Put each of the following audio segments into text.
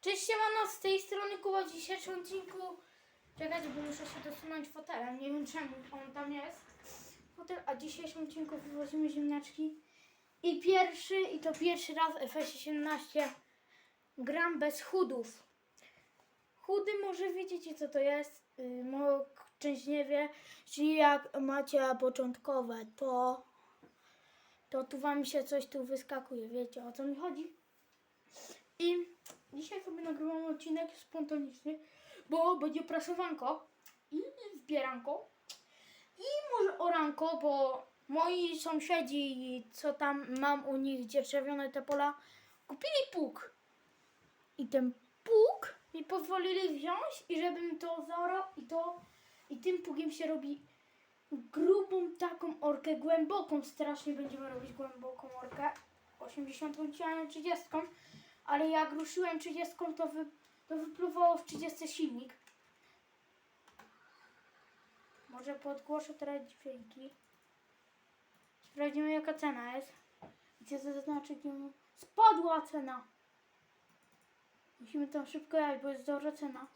Cześć, siemano, z tej strony Kuba w dzisiejszym odcinku. Czekajcie, bo muszę się dosunąć fotelem, nie wiem czemu on tam jest. Fotel, a w dzisiejszym odcinku wywozimy ziemniaczki. I pierwszy, i to pierwszy raz w FS17 gram bez chudów. Chudy może wiecie co to jest, yy, może część nie wie, czyli jak macie początkowe, to to tu wam się coś tu wyskakuje, wiecie o co mi chodzi? I dzisiaj sobie nagrywam odcinek spontaniczny, bo będzie prasowanko i zbieranko i może oranko, bo moi sąsiedzi, co tam mam u nich, gdzie czerwione te pola, kupili pług. I ten pług mi pozwolili wziąć i żebym to zaorał i to i tym pługiem się robi grubą taką orkę, głęboką strasznie będziemy robić głęboką orkę. 80 chciałem 30, ale jak ruszyłem 30, to, wy, to wypływało w 30 silnik. Może podgłoszę teraz dźwięki. Sprawdzimy jaka cena jest. Gdzie zaznaczyć ją? Spadła cena. Musimy tam szybko jechać, bo jest dobra cena.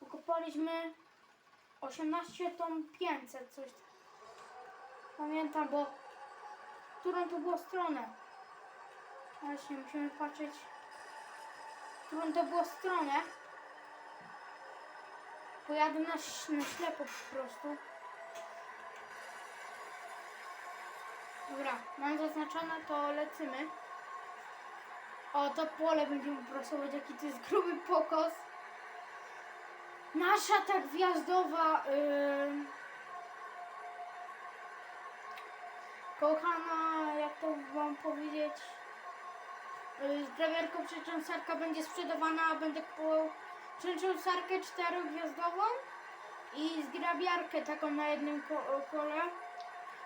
Pokopaliśmy 18 ton 500 coś. Pamiętam, bo którą to było stronę. Właśnie musimy patrzeć, którą to było stronę. Pojadę na, na ślepo po prostu. Dobra, mam zaznaczone, to lecimy. O, to pole będziemy prasować, jaki to jest gruby pokos. Nasza ta gwiazdowa, yy, kochana, jak to wam powiedzieć, yy, zgrabiarka przyczęsarka będzie sprzedawana, będę kupował przyczęsarkę czterogwiazdową i zgrabiarkę taką na jednym ko- kole.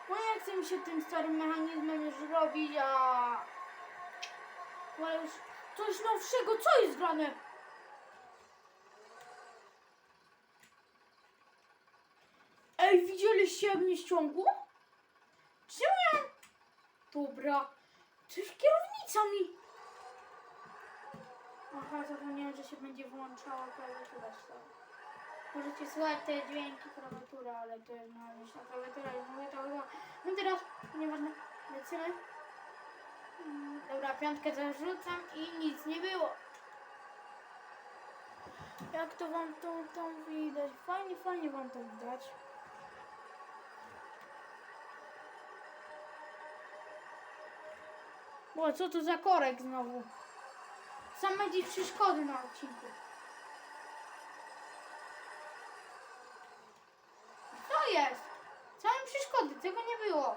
Bo nie chcę mi się tym starym mechanizmem już robić, a... Ale już coś nowszego, co jest grane? Ej, widzieliście jak mnie ściągło? Czemu ja... Dobra. Coś kierownica mi... Aha, zapomniałem, że się będzie włączała klawiatura. Możecie słuchać te dźwięki klawiatury, ale to jest mechaniczna klawiatura, już mówię to chyba... No teraz, nieważne, lecimy. Mm, Dobra, piątkę zarzucam i nic nie było. Jak to wam to tam widać? Fajnie, fajnie wam to widać. O, co to za korek znowu? Sam będzie przeszkody na odcinku. Co jest? Same przeszkody, tego nie było.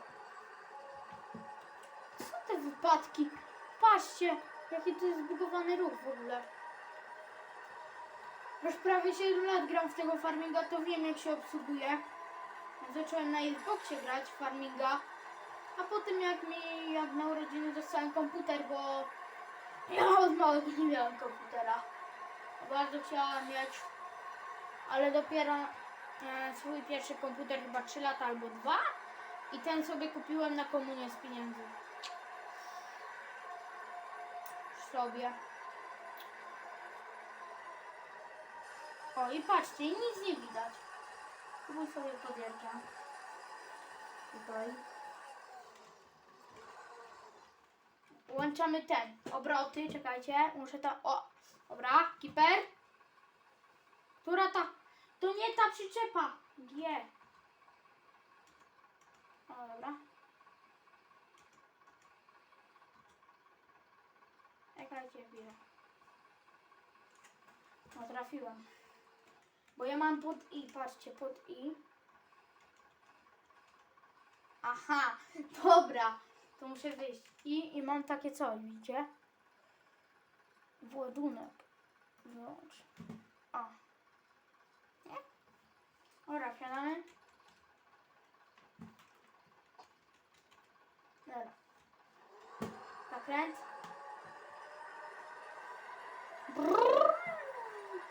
Co te wypadki? Patrzcie, jaki to jest zbugowany ruch w ogóle. Już prawie 7 lat gram w tego farminga, to wiem jak się obsługuje. Zacząłem na Xboxie grać farminga. A potem jak mi, jak na urodziny dostałem komputer, bo ja od małego nie miałem komputera. Bardzo chciałam mieć, ale dopiero e, swój pierwszy komputer chyba 3 lata albo 2 i ten sobie kupiłem na komunię z pieniędzy. Sobie. O i patrzcie, nic nie widać. Próbuj sobie podjeżdżam. Tutaj. Włączamy ten. Obroty, czekajcie. Muszę to. O! Dobra, kiper. Która ta. To nie ta przyczepa. G. O, dobra. Czekajcie chwilę. No. Bo ja mam pod I, patrzcie, pod I. Aha, dobra. To muszę wyjść. I, i mam takie coś, widzicie? Władunek. Wyłącz. O. Nie? Dobra, wsiadamy. Dobra. Zakręt.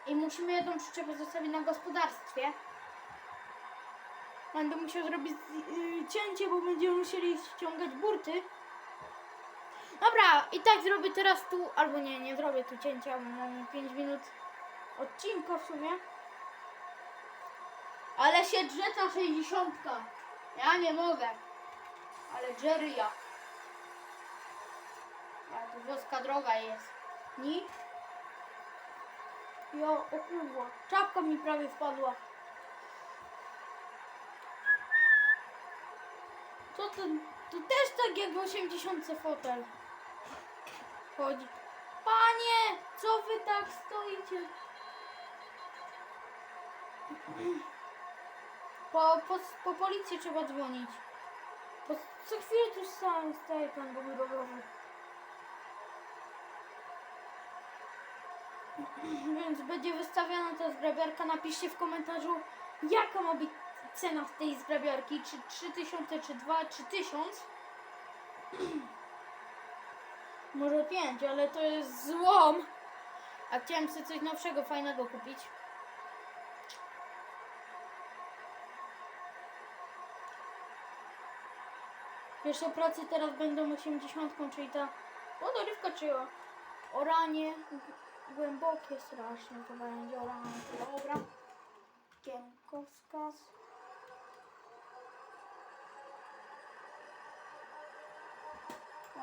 I musimy jedną przyczepę zostawić na gospodarstwie. Będę musiał zrobić y, cięcie, bo będziemy musieli ściągać burty. Dobra, i tak zrobię teraz tu, albo nie, nie zrobię tu cięcia, bo mamy 5 minut odcinka w sumie. Ale się drze ta 60. Ja nie mogę. Ale Jerry ja. A tu włoska droga jest. Ni? Jo, o kurwa. Czapka mi prawie wpadła. To? To też tak jak w 80 fotel. Chodzi. Panie, co wy tak stoicie? Po, po, po policję trzeba dzwonić. Bo co chwilę tu sam staje pan bo mi rowerzy. Więc będzie wystawiana ta zgrabiarka. Napiszcie w komentarzu, jaka ma być cena tej zgrabiarki. Czy 3000, czy 2, czy 1000. Może 5, ale to jest złom. A chciałem sobie coś nowszego, fajnego kupić. Pierwsze pracy teraz będą 80, czyli ta wodorywka, czy o, oranie głębokie strasznie to będzie oranie. Dobra. Kienkowskaz.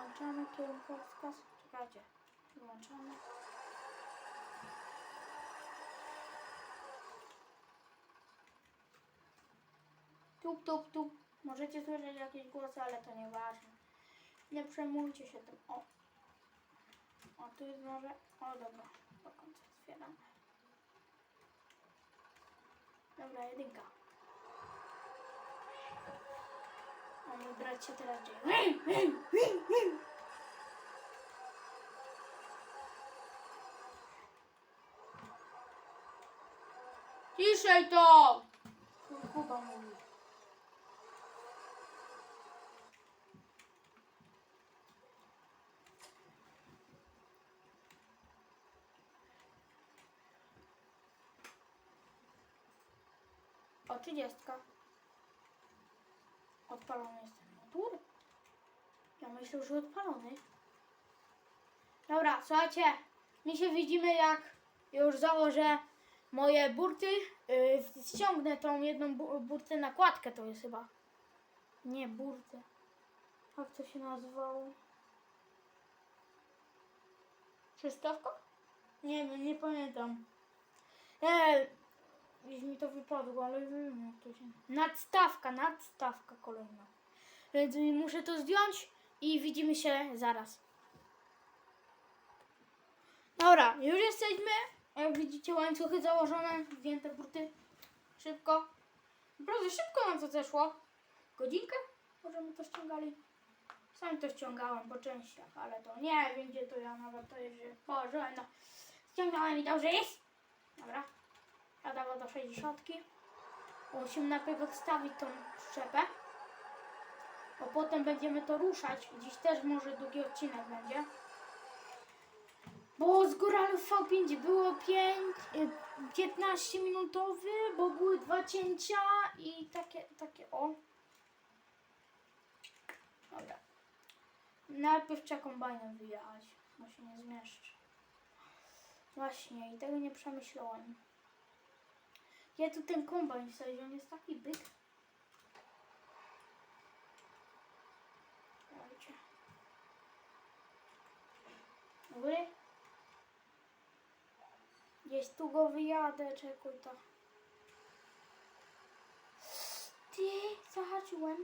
Włączamy kierunkowskaz. Czekajcie. Włączamy. Tup, tup, tup. Możecie słyszeć jakieś głosy, ale to nieważne. Nie przejmujcie się tym. O. O, tu jest może. O, dobra. Do końca otwieram. Dobra, jedynka. O, mój brat się teraz dzieje. Ciszej to! Kuba mówi. O, trzydziestka. Odpalony jest ten motor. Ja myślę, że odpalony. Dobra, słuchajcie. My się widzimy jak już założę moje burty. Yy, ściągnę tą jedną bu- burtę nakładkę to jest chyba. Nie, burtę. Jak to się nazywało? Przystawka? Nie wiem, nie pamiętam. Eee, Gdzieś mi to wypadło, ale wiem jak to się... Nadstawka, nadstawka kolejna. Więc muszę to zdjąć i widzimy się zaraz. Dobra, już jesteśmy. Jak widzicie łańcuchy założone, zdjęte burty. Szybko. Naprawdę szybko nam to zeszło. Godzinkę? Możemy to ściągali. Sam to ściągałem po częściach, ale to nie wiem gdzie to ja nawet to jest, że Boże, no. Ściągałem i dobrze jest. Dobra. Jadała do 60. Musimy najpierw odstawić tą szczepę. Bo potem będziemy to ruszać. Dziś też może długi odcinek będzie. Bo z Góralów V5 było 5, y, 15 minutowy, bo były dwa cięcia i takie, takie o. Dobra. Najpierw trzeba kombajnem wyjechać, bo się nie zmieszczy. Właśnie, i tego nie przemyślałem. Ja tu ten kombajn wsadził, on jest taki byk. Dajcie. Do góry. Gdzieś tu go wyjadę, czekuj to. Ty, zahaczyłem.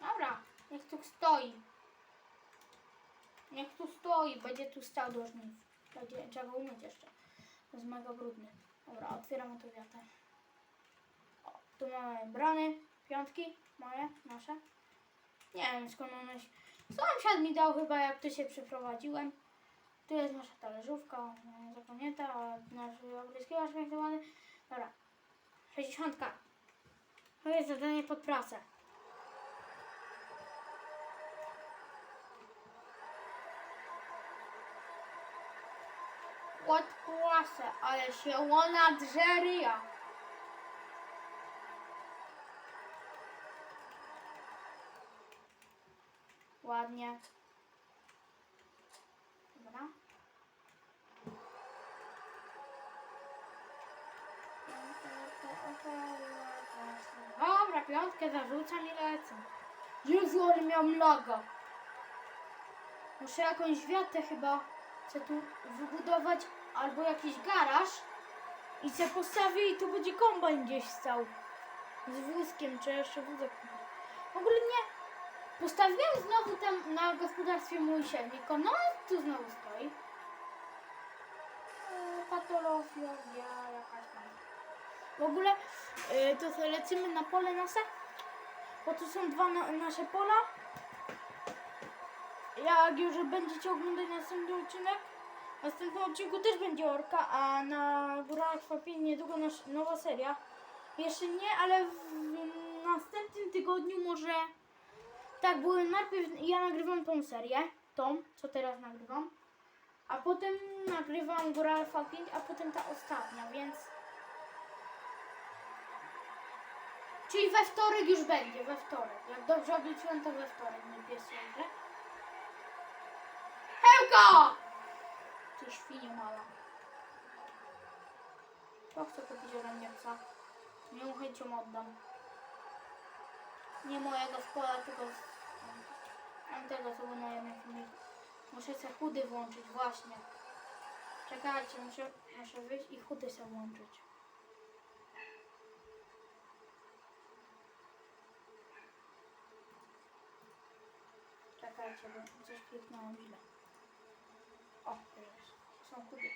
Dobra, niech tu stoi. Niech tu stoi, będzie tu stał do żniw. Będzie, trzeba umyć jeszcze. Jest mega brudny. Dobra, otwieram to wiatę. O, tu mamy brany, piątki, moje, nasze. Nie wiem skąd one się... Sąsiad mi dał chyba jak tu się przeprowadziłem. Tu jest nasza talerzówka, zapomnięta, a nasz ogryskiwacz węglowany. Dobra, 60. To jest zadanie pod pracę. Pod pracę, ale się ona drzeryja. ładnie. Dobra. Dobra, piątkę zarzucam i lecę. Jezu, ale miałam laga. Muszę jakąś wiatę chyba chcę tu wybudować albo jakiś garaż i se postawię i tu będzie kombajn gdzieś stał. Z wózkiem, czy jeszcze wózek. W ogóle nie. Postawiłem znowu tam na gospodarstwie mój siewnik. No, tu znowu stoi. E, Patologia jakaś tam. W ogóle e, to lecimy na pole nasze. Bo tu są dwa na, nasze pola. Jak już będziecie oglądać następny odcinek, w następnym odcinku też będzie orka, a na Górach Kwapin niedługo nasz, nowa seria. Jeszcze nie, ale w, w następnym tygodniu może tak, bo najpierw ja nagrywam tą serię, tą, co teraz nagrywam, a potem nagrywam Góra Alfa 5, a potem ta ostatnia, więc... Czyli we wtorek już będzie, we wtorek. Jak dobrze obliczyłem, to we wtorek mój pies jedzie. Ty świnie mała. To chcę kupić psa. Nie chęcią oddam. Nie mojego z pola, tylko z tego, co było na jednym filmiku. Muszę sobie chudy włączyć, właśnie. Czekajcie, muszę, muszę wyjść i chudy sobie włączyć. Czekajcie, bo coś kliknąłem źle. O, jest. Są chudy.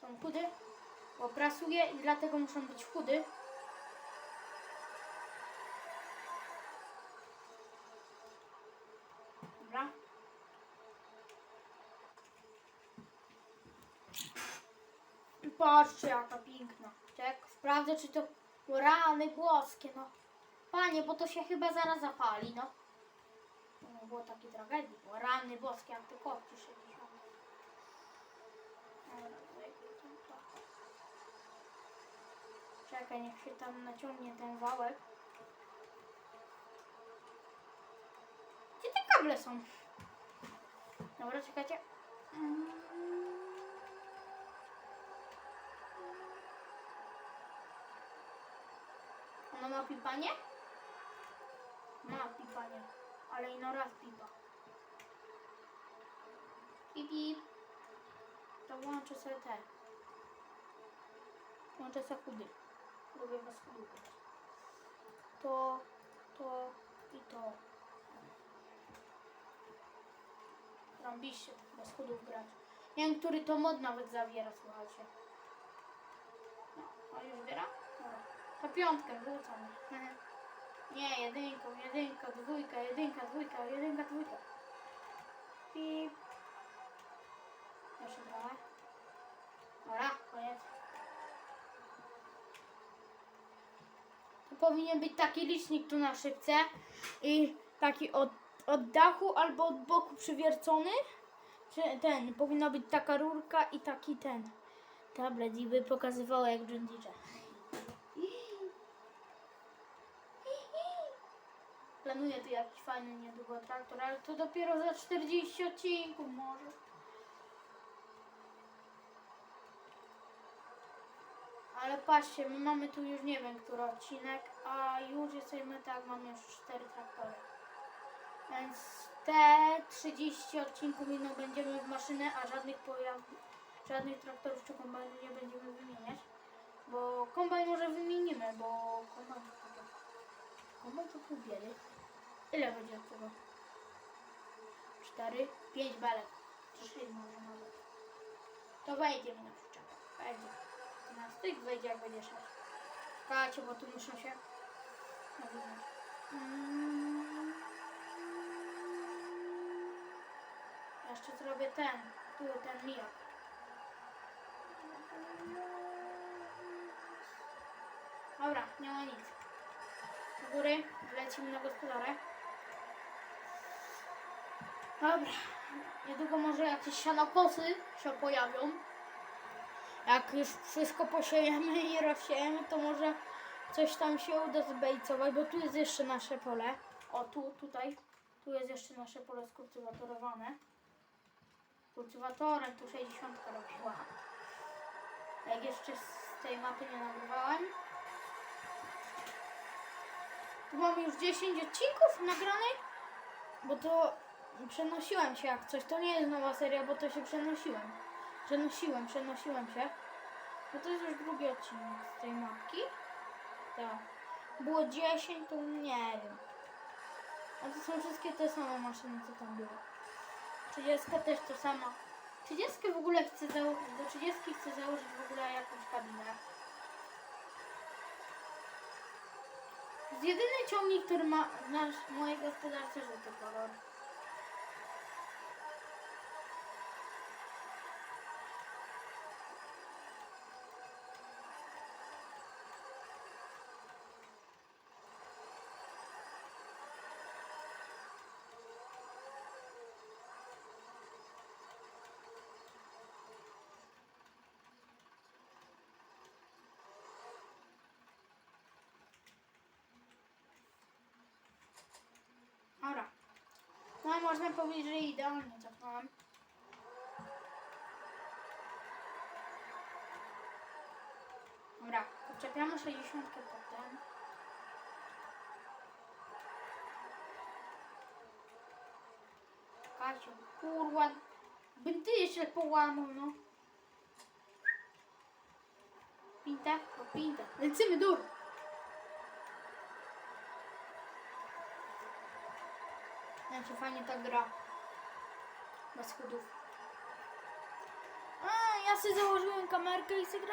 Są chudy, bo prasuję i dlatego muszą być chudy. Dobra. I Patrzcie, jaka piękna. Czek, sprawdzę, czy to rany włoskie, no. Panie, bo to się chyba zaraz zapali, no. Nie było takiej tragedii, bo rany boskie, jak to kopci się gdzieś tam. Dobra, zajmij tam trochę. Czekaj, niech się tam naciągnie ten wałek. Gdzie te kable są? Dobra, czekajcie. Ona ma pipanie? Ma pipanie, ale ino raz pipa. Pip, pip. To włączę sobie te. Włączę sobie chudy. Lubię bez chudów. To, to i to. Rąbiście bez chudów grać. Nie wiem, który to mod nawet zawiera, słuchajcie. No, a już? Dobra. To piątkę wrzucam. Nie, jedynką, jedynka, dwójka, jedynka, dwójka, jedynka, dwójka. I... Jeszcze trochę. Dobra, koniec. To powinien być taki licznik tu na szybce i taki od, od dachu albo od boku przywiercony. Ten, powinna być taka rurka i taki ten tablet i by pokazywało jak Deere. Planuję tu jakiś fajny niedługo traktor, ale to dopiero za 40 odcinków może. Ale patrzcie, my mamy tu już nie wiem który odcinek, a już jesteśmy tak, mamy już 4 traktory. Więc te 30 odcinków minut będziemy w maszynę, a żadnych pojazdów, żadnych traktorów czy kombajnów nie będziemy wymieniać. Bo kombajn może wymienimy, bo kombajn to takie. Kombajn to biedy. Ile będzie od tego? 4, 5 belek. 3 może nawet. To wejdzie mi na przyczepę. Wejdzie. Styk wejdzie jak będzie 6. Czekajcie, bo tu muszę się. Mm. Jeszcze zrobię ten. Tu ten mijak. Dobra, nie ma nic. Do góry, lecimy na gospodarę. Dobra, niedługo może jakieś sianokosy się pojawią. Jak już wszystko posiejemy i rozsiejemy, to może coś tam się uda zbejcować, bo tu jest jeszcze nasze pole. O, tu, tutaj. Tu jest jeszcze nasze pole skultywatorowane. Kultywatorem tu 60 robiła. Jak jeszcze z tej mapy nie nagrywałem. Tu mam już 10 odcinków nagranych, bo to przenosiłem się jak coś. To nie jest nowa seria, bo to się przenosiłem. Przenosiłem, przenosiłem się. No to jest już drugi odcinek z tej mapki. Tak. Było 10, to nie wiem. A to są wszystkie te same maszyny, co tam były. 30 też to sama. 30 w ogóle chcę założyć, do 30 chcę założyć w ogóle jakąś kabinę. Jest jedyny ciągnik, który ma w nasz, mojej gospodarce żółty kolor. No można powiedzieć, że idealnie cofnąłem. Dobra, podczepiamy 60 potem. Kasiu, kurwa. Bym ty jeszcze połamał, no. Pinta? No pinta. Lecimy dur. Znaczy fajnie ta gra. Bez chudów. A, ja sobie założyłem kamerkę i sobie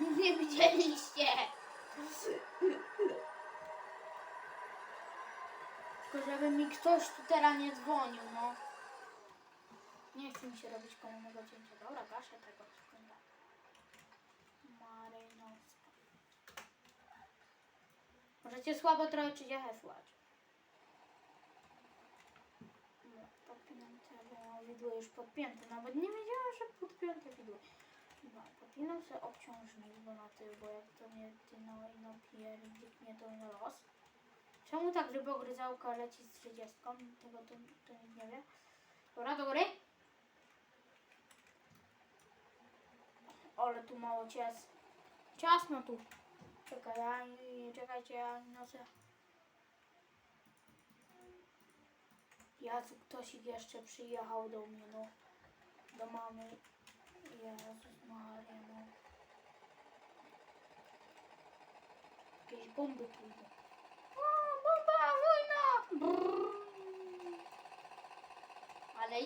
Nie widzieliście. Tylko żeby mi ktoś tu teraz nie dzwonił, no. Nie chce mi się robić kolejnego cięcia. Dobra, gaszę tego. Sekunda. Marynowska. Możecie słabo trochę czy dziechę słuchać. Dobra, Podpinam te, bo widło już podpięte. Nawet nie wiedziałam, że podpięte widło. Dobra, podpinam sobie obciążnik, bo na tył, bo jak to nie ty no i no pierdyknie to na los. Czemu tak rybogryzałka leci z 30? Tego to, to nie wie. Dobra, do góry. Ale tu mało cias. Ciasno tu. Czekaj, ja, czekajcie, ja noszę. Jacu, ktoś jeszcze przyjechał do mnie, no. Do mamy. Maria, no. Jakieś bomby tu idą. O, bomba, wojna! Brrr. Ale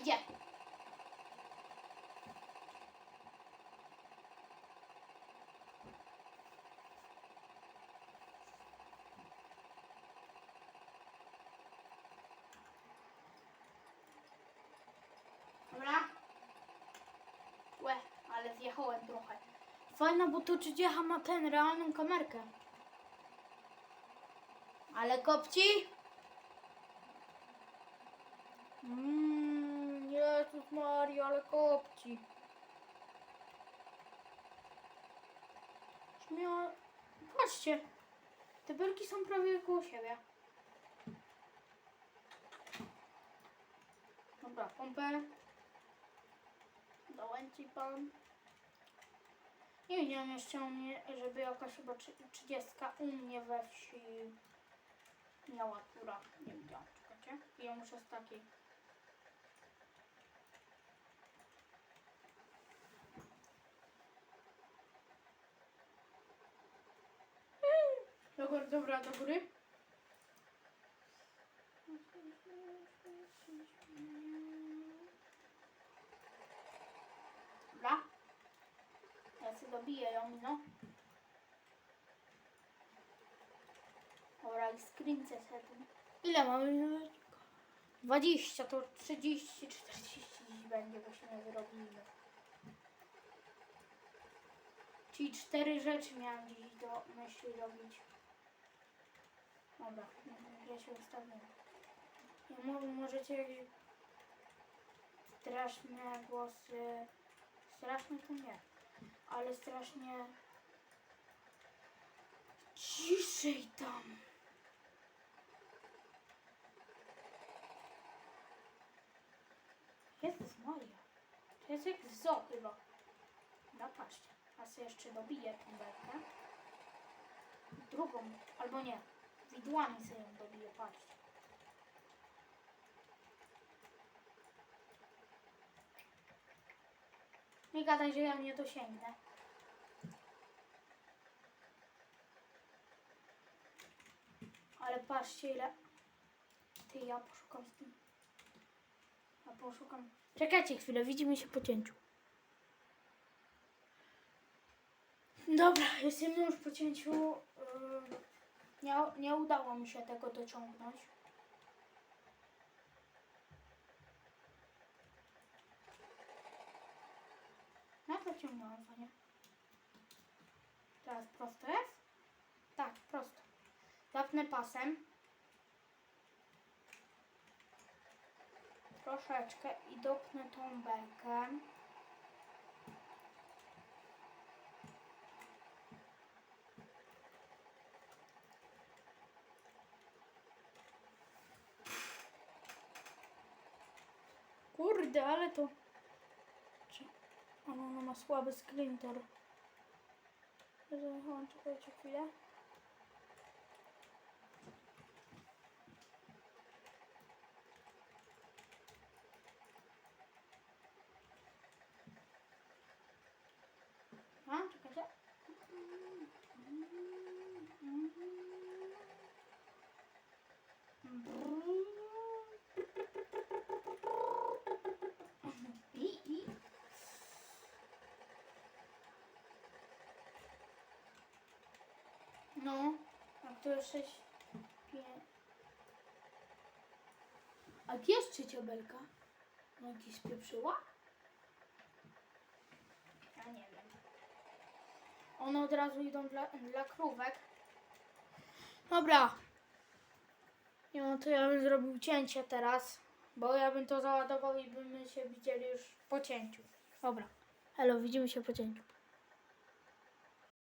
ale zjechałem trochę. Fajna, bo to Czydziecha ma ten, realną kamerkę. Ale kopci? Mmm, Jezus Maria, ale kopci. Śmia... Patrzcie, te belki są prawie koło siebie. Dobra, pompę. Dołęci pan. Nie widziałem jeszcze u mnie, żeby jakaś chyba trzy- 30 u mnie we wsi miała kura. Nie widziałam, czekajcie. I ja muszę z takiej. Dobra, dobra, do góry. Dobra. Sobie dobiję ją, no. Dawaj, screence setting. Ile mamy minut? 20, to 30, 40 dziś będzie, byśmy wyrobili. Czyli cztery rzeczy miałam dziś do myśli robić. Dobra, ja się ustawię. I mo- możecie jakieś straszne głosy. Straszne to nie, ale strasznie ciszej tam. Jezus Maria. To jest jak w zoo chyba. No patrzcie. A sobie jeszcze dobiję tą belkę. Drugą, albo nie. Widłami sobie ją dobiję, patrzcie. Nie gadaj, że ja nie dosięgnę. Ale patrzcie ile... Ty, ja poszukam z tym. Ja poszukam... Czekajcie chwilę, widzimy się po cięciu. Dobra, jesteśmy już po cięciu. Nie, nie udało mi się tego dociągnąć. No fajnie. Teraz prosto jest? Tak, prosto. Zapnę pasem. Troszeczkę i dopnę tą belkę. Kurde, ale to... Ono, ono ma słaby sklintor. Czekajcie chwilę. A, czekajcie. I, i. No, a to już sześć, pięć. A gdzie jest trzecia belka? No jakiś spieprzyła? Ja nie wiem. One od razu idą dla, dla krówek. Dobra. No to ja bym zrobił cięcie teraz, bo ja bym to załadował i byśmy się widzieli już po cięciu. Dobra. Hello, widzimy się po cięciu.